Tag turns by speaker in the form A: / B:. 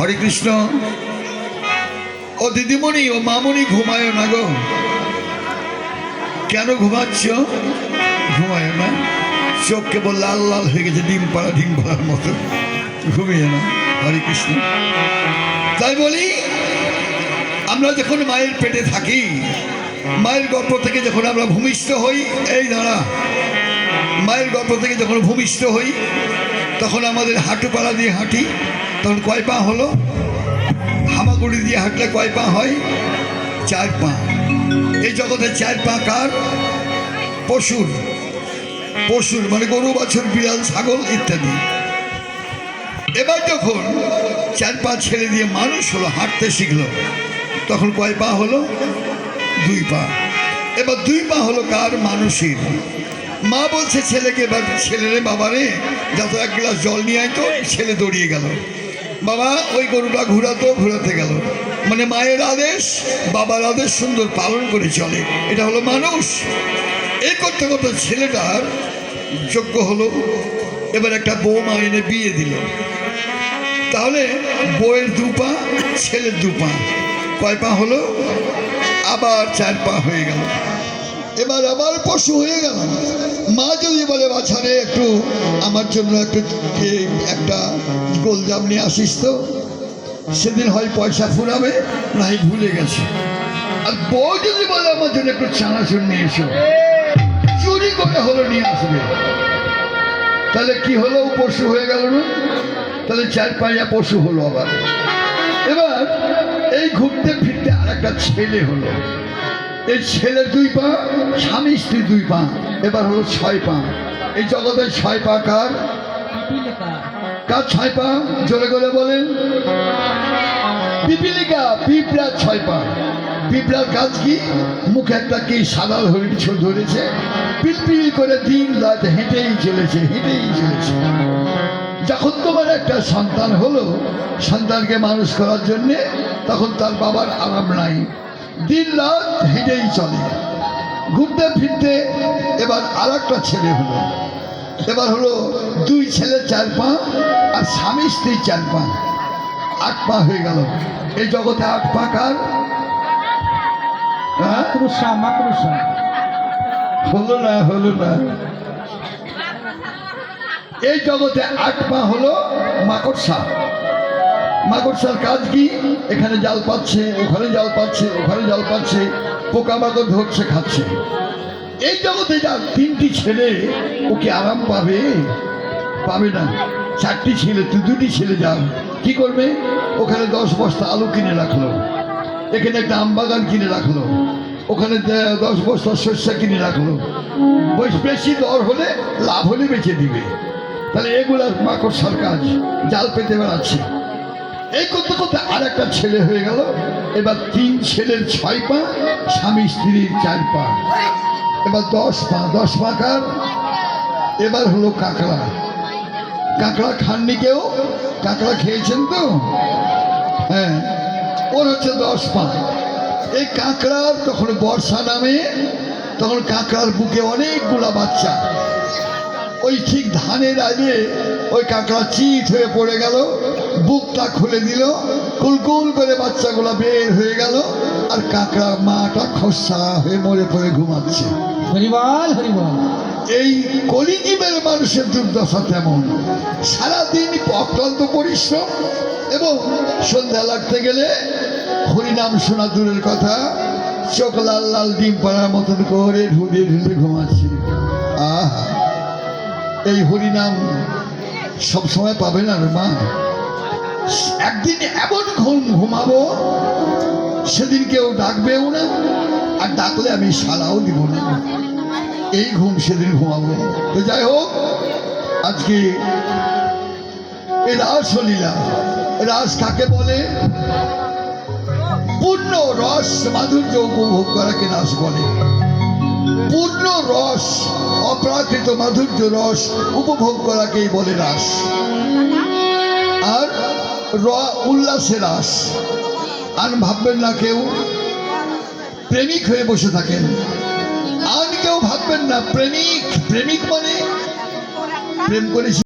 A: হরে কৃষ্ণ। ও দিদিমণি ও মামুনি ঘুমায় না গো। কেন ঘুমাচ্ছ? ঘুমায় না। চোখ কেবল লাল লাল হয়ে গেছে, ডিম পাড়া, ডিম পাড়ার মতো। ঘুমিয়ে না, হরে কৃষ্ণ। তাই বলি, আমরা যখন মায়ের পেটে থাকি, মায়ের গর্ভ থেকে যখন আমরা ভূমিষ্ঠ হই, এই দাঁড়া। মায়ের গর্ভ থেকে যখন ভূমিষ্ঠ হই, তখন আমাদের হাঁটু পাড়া দিয়ে হাঁটি। তখন কয় পা হলো? হামাগুড়ি দিয়ে হাঁটলে কয় পা হয়? চার পা। এই জগতে চার পা কার? পশুর। পশুর মানে গরু, বাছুর, বিড়াল, ছাগল ইত্যাদি। এবার যখন চার পা ছেড়ে দিয়ে মানুষ হলো, হাঁটতে শিখলো, তখন কয় পা হলো? দুই পা। এবার দুই পা হলো কার? মানুষের। মা বলছে, ছেলেকে এবার ছেলেরে বাবারে যত এক গ্লাস জল নিয়ে আয় তো, ছেলে দৌড়িয়ে গেল। বাবা, ওই গরুটা ঘুরাতো, ঘুরাতে গেল। মানে মায়ের আদেশ, বাবার আদেশ সুন্দর পালন করে চলে। এটা হলো মানুষ। এই করতে করতে ছেলেটার যোগ্য হলো, এবার একটা বৌমা এনে বিয়ে দিল। তাহলে বইয়ের দু পা, ছেলের দু পা। কয় পা হলো? আবার চার পা হয়ে গেল। এবার আবার পশু হয়ে গেল। মা যদি বলে, বাছারে, একটু আমার জন্য একটু একটা গোলজাম নিয়ে আসিস তো। সেদিন হয় পয়সা ফুরাবে, নাই ভুলে গেছে। আর বউ যদি বলে, আমার জন্য একটু চানাচুর নিয়ে এসো। চুরি করে হলো নিয়ে আসবে। তাহলে কি হলো? পশু হয়ে গেল না? তাহলে চার পাইয়া পশু হলো আবার। এবার এই ঘুরতে ফিরতে আর একটা ছেলে হলো। এই ছেলের দুই পা স্বামী স্ত্রী দুই পা এবার হলো ছয় পা। এই জগতের ছয় পা কার? কার ছয় পা? জোরে করে বলেন। পিপিলিকা পিঁপড়ার ছয় পা। পিঁপড়ার কাজ কি? মুখে একটা কি সাদা হরিণ ধরেছে? পিলপিল করে দিন রাত হেঁটেই চলেছে হেঁটেই চলেছে। যখন তোমার একটা সন্তান হলো সন্তানকে মানুষ করার জন্যে তখন তার বাবার আরাম নাই। দিন রাত হেঁটেই চলে। ঘুরতে ফিরতে এবার আর একটা ছেলে হলো। এবার হলো দুই ছেলে চার পা আর স্বামী স্ত্রী চার পা। আট পা হয়ে গেল। এই জগতে আট পা কার? হ্যাঁ? হলো না হলো না। এই জগতে আট পা হলো মাকড়সা। মাকড়সার কাজ কি? এখানে জাল পাচ্ছে, ওখানে জাল পাচ্ছে, ওখানে জাল পাচ্ছে, পোকামাকড় ধরছে, খাচ্ছে। এই জগতে যা তিনটি ছেলে ওকে আরাম পাবে? পাবে না। চারটি ছেলে দু দুটি ছেলে যাও কি করবে? ওখানে দশ বস্তা আলু কিনে রাখল। এখানে একটা আম বাগান কিনে রাখল। ওখানে দশ বস্তা শস্য কিনে রাখল। বেশি দর হলে লাভ হলে বেঁচে দিবে। তাহলে এগুলা মাকড়সার কাজ। জাল পেতে বেড়াচ্ছে। এই করতে করতে আর একটা ছেলে হয়ে গেল। এবার তিন ছেলের ছয় পা, স্বামী স্ত্রীর চার পা। এবার দশ পা দশ পা কার? এবার হলো কাঁকড়া। কাঁকড়া খাননি কেউ? কাঁকড়া খেয়েছেন তো? হ্যাঁ ওর হচ্ছে দশ পা। এই কাঁকড়ার তখন বর্ষা নামে, তখন কাঁকড়ার বুকে অনেকগুলা বাচ্চা। ওই ঠিক ধানের আগে ওই কাঁকড়া চিত হয়ে পড়ে গেল। বুকটা খুলে দিল কুলকুল করে বাচ্চাগুলো বের হয়ে গেল আর কাঁকড়া মাটা খসা হয়ে মরে পড়ে ঘুমাচ্ছে।
B: হরিবল হরিবল।
A: এই কলিজীবের মানুষের দুর্দশা তেমন। সারাদিন অক্লান্ত পরিশ্রম এবং সন্ধ্যা লাগতে গেলে হরিনাম শোনা দূরের কথা চোখ লাল লাল ডিম পাড়ার মতন করে ঢুলে ঢুলে ঘুমাচ্ছে। আহা এই হরিনাম সবসময় পাবে না রে মা? একদিন এমন ঘুম ঘুমাবো, সেদিন কেউ ডাকবেও না, আর ডাকলে আমি সারাও দিব না। এই ঘুম সেদিন ঘুমাবো। তো যাই হোক, আজকে এই রাসলীলা, রাস কাকে বলে? পূর্ণ রস মাধুর্য উপভোগ করাকে রাস বলে। পূর্ণ রস, অপ্রাকৃত মাধুর্য রস উপভোগ করাকেই বলে রাস। র উল্লাসে রাস আর ভাববেন না কেউ, প্রেমিক হয়ে বসে থাকেন। আর কেউ ভাববেন না, প্রেমিক প্রেমিক মানে? প্রেম করেছি।